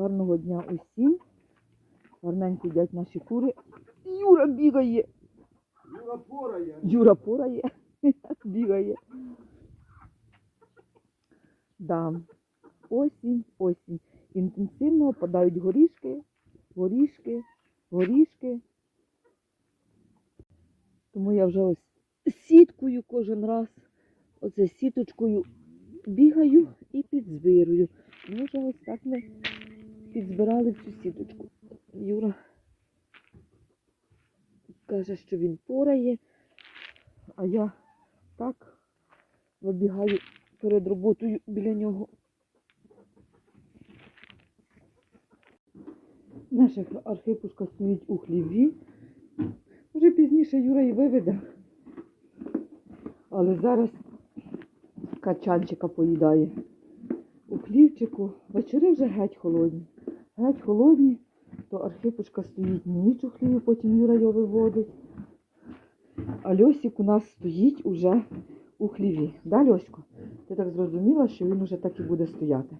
Гарного дня усім. Гарненько їдять наші кури. Юра бігає. Юра порає. Юра порає. бігає. Да. Осінь, осінь. Інтенсивно опадають горішки, горішки, горішки. Тому я вже ось сіткою кожен раз, оце сіточкою бігаю і підзбирую. Ми вже ось так ми підзбирали цю сіточку. Юра каже, що він порає, а я так вибігаю перед роботою біля нього. Наша архипушка стоїть у хліві. Вже пізніше Юра і виведе. Але зараз качанчика поїдає. У хлівчику вечори вже геть холодні. Геть холодні, то архипушка стоїть ніч у хліві, потім Юра його виводить. А Льосик у нас стоїть уже у хліві. Да, Льосько? Ти так зрозуміла, що він уже так і буде стояти.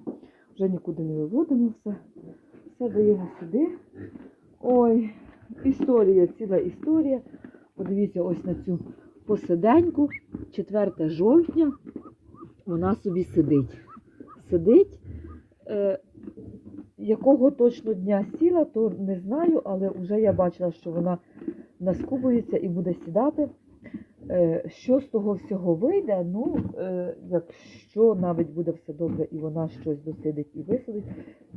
Вже нікуди не виводимо все. Все даємо сюди. Ой, історія, ціла історія. Подивіться ось на цю посиденьку. 4 жовтня вона собі сидить. Сидить. Е, якого точно дня сіла, то не знаю, але вже я бачила, що вона наскубується і буде сідати. Е, Що з того всього вийде? Ну, е, якщо навіть буде все добре і вона щось досидить і висадить,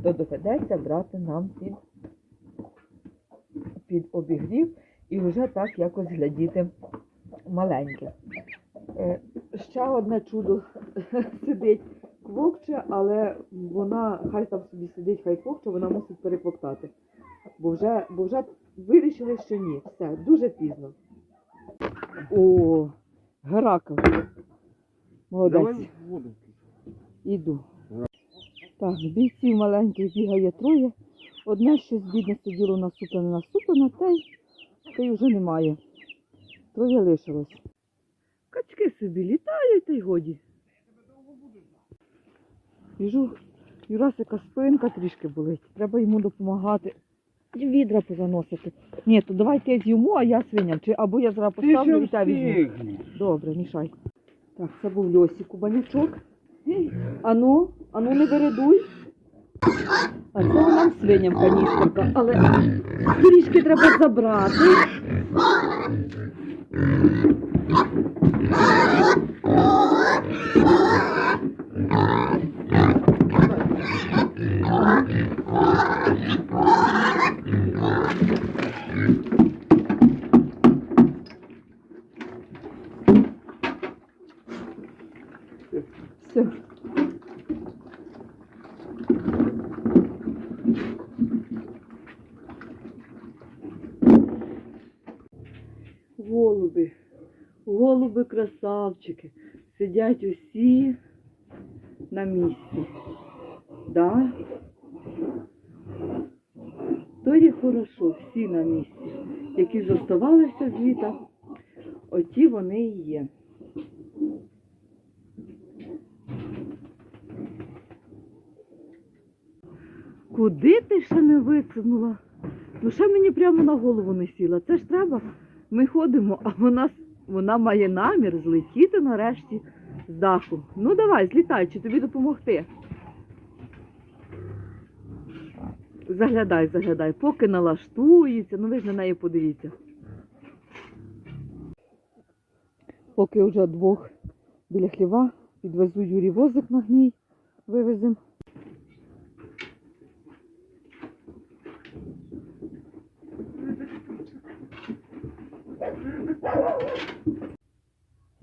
то доведеться брати нам під, під обігрів і вже так якось глядіти маленьке. Е, Ще одне чудо сидить квокче, але вона хай там собі сидить, хай квокче, вона мусить переквоктати. Бо вже, бо вже вирішили, що ні. Все, дуже пізно. О, Геракл. Молодець. Давай. Іду. Так, бійців маленьких бігає троє. Одне щось бідне сиділо насуплене, насуплене, та й, та й вже немає. Троє лишилось. Качки собі літають, та й годі. Біжу, Юрасика спинка трішки болить. Треба йому допомагати. І відра позаносити. Ні, то давайте з'їмо, а я свиням. Чи або я зараз поставлю і та візьму. Добре, мішай. Так, це був Льосіку банячок. Ану, ану не вередуй. А це нам свиням каністерка. Але трішки треба забрати. Все. Голуби, голуби красавчики, сидять усі на місці. Да? То є хорошо, всі на місці. Які зоставалися з літа, оті вони і є. Куди ти ще не висунула? Ну ще мені прямо на голову не сіла. Це ж треба. Ми ходимо, а вона, вона має намір злетіти нарешті з даху. Ну давай, злітай, чи тобі допомогти. Заглядай, заглядай, поки налаштується, ну ви ж на неї подивіться. Поки вже двох біля хліва підвезу Юрій возик на гній, вивеземо.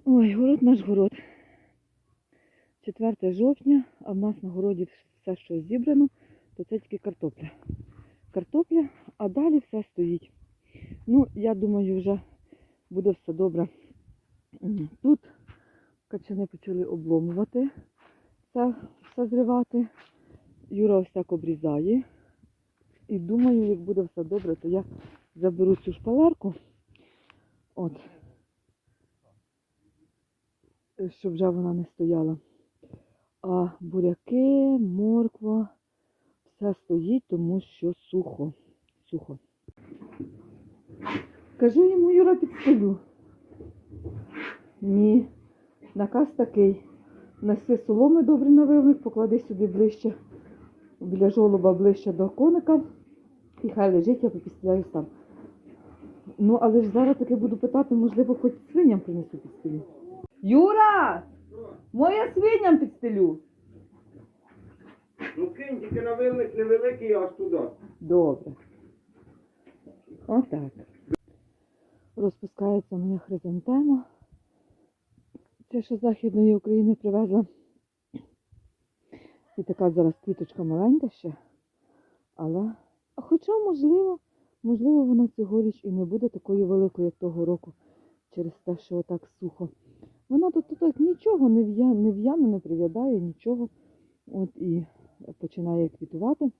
Ой, город наш город. 4 жовтня, а в нас на городі все, що зібрано, то це тільки картопля. Картопля, а далі все стоїть. Ну, я думаю, вже буде все добре. Тут качани почали обломувати, це все зривати. Юра ось так обрізає. І думаю, як буде все добре, то я заберу цю шпалерку. От. Е, Щоб вже вона не стояла. А буряки, морква, Все стоїть, тому що сухо. Сухо. Кажу йому, Юра, підстелю. Ні. Наказ такий. Неси соломи добре на вилник, поклади сюди ближче, біля жолоба ближче до коника. І хай лежить, я попістеляю сам. Ну, але ж зараз таки буду питати, можливо, хоч свиням принесу підстелю. Юра! Моя свиням підстелю. Ну кинь, тільки на вилник невеликий, аж туди. Добре. Отак. Розпускається моя хризантема. Це що з Західної України привезла. І така зараз квіточка маленька ще. Але, а хоча, можливо, можливо, вона цьогоріч і не буде такою великою, як того року, через те, що отак сухо. Вона тут, так нічого не в'я, не в'яне, не прив'ядає, нічого. От і починає квітувати.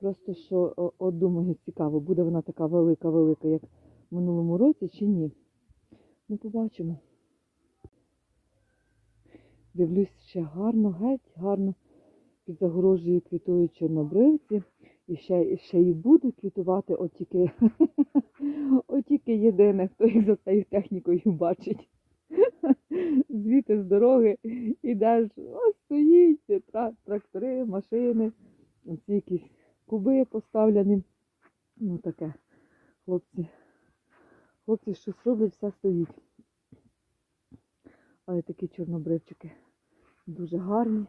Просто що от думаю, цікаво, буде вона така велика-велика, як в минулому році, чи ні. Ну, побачимо. Дивлюсь, ще гарно, геть гарно під загорожею квітують чорнобривці. І ще, ще і будуть квітувати, от тільки, єдине, хто їх за цією технікою бачить. Звідти з дороги ідеш, ось стоїть тра- трактори, машини, оці якісь куби поставлені. Ну таке. Хлопці. Хлопці щось роблять, все стоїть. Але такі чорнобривчики дуже гарні.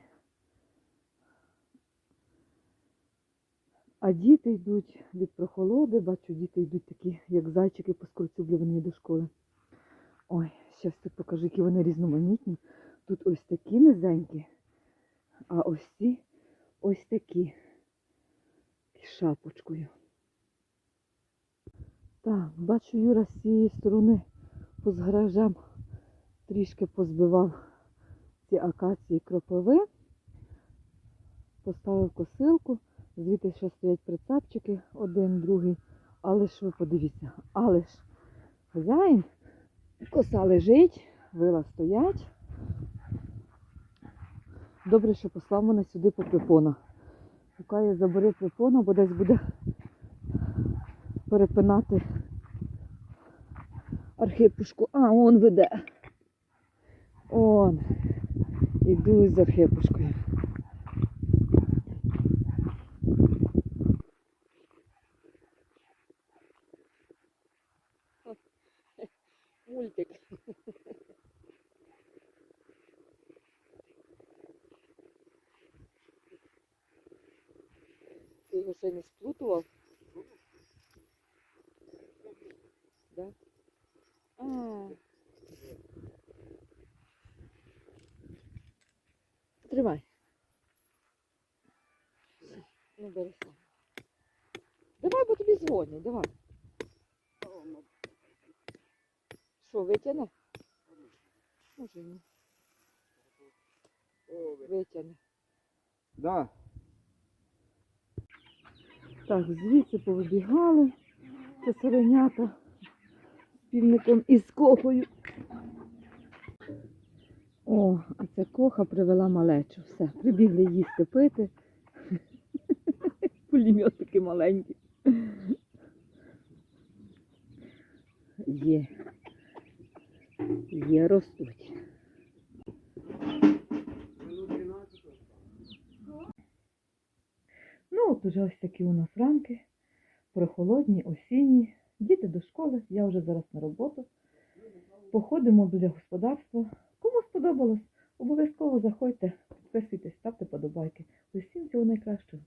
А діти йдуть від прохолоди, бачу, діти йдуть такі, як зайчики поскорцюблювані до школи. Ой, щас тут покажу, які вони різноманітні. Тут ось такі низенькі, а ось ці ось такі з шапочкою. Так, бачу, Юра з цієї сторони по гаражам трішки позбивав ці акації кропиви, поставив косилку, звідти ще стоять прицепчики, один, другий. Але ж ви подивіться, але ж хазяїн, коса лежить, вила стоять. Добре, що послав мене сюди по припона. Шукає, забери припона, бо десь буде перепинати архипушку. А, он веде. Он. Іду з архипушкою. Мультик. Ти його ще не сплутував? Да? А. Тримай. Ну, бери сам. Давай, бо тобі дзвонять, давай. Що, витягне? Може ні. Витягне. Да. Так, звідси повибігали. Це соленята з півником і з кохою. О, а ця коха привела малечу. Все, прибігли їсти пити. Пулемет такий маленький. Є. Є, ростуть. Ну, от уже ось такі у нас ранки, прохолодні, осінні. Діти до школи, я вже зараз на роботу. Походимо біля господарства. Кому сподобалось, обов'язково заходьте, підписуйтесь, ставте подобайки. Усім всього найкращого.